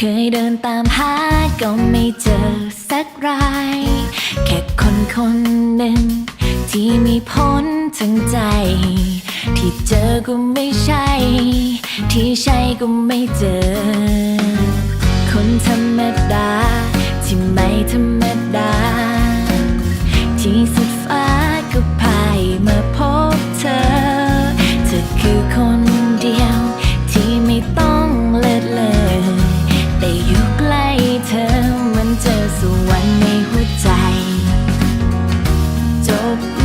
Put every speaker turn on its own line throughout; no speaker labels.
เคยเดินตามหาก็ไม่เจอสักราย แค่คนคนหนึ่ง ที่มีพ้นทั้งใจ ที่เจอก็ไม่ใช่ ที่ใช่ก็ไม่เจอ คนธรรมดา ที่ไม่ธรรมดา ที่ home.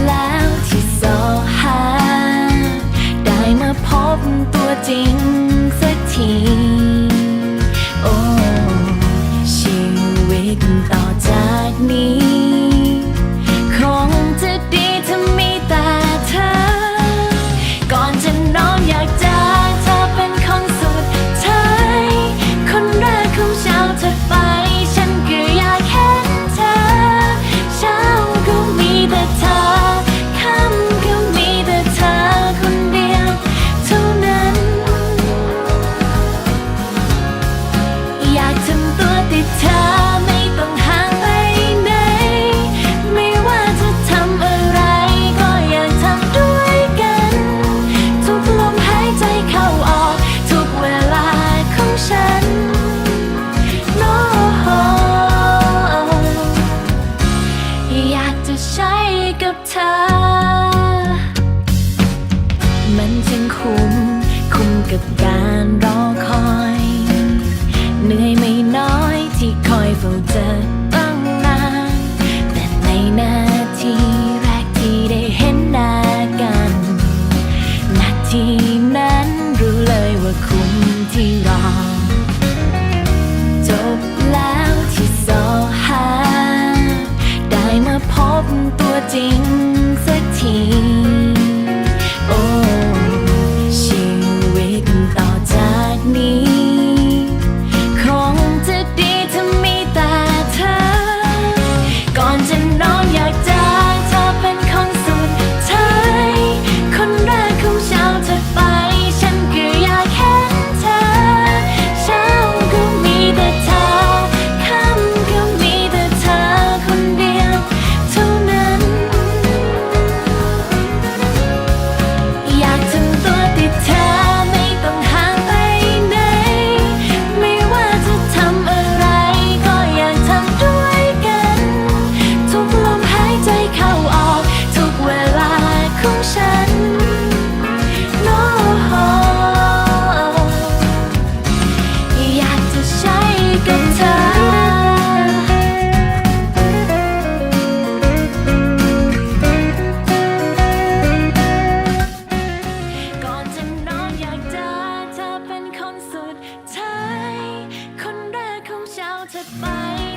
เธอ มันจึงคุ้ม คุ้มกับการรอ เธอไป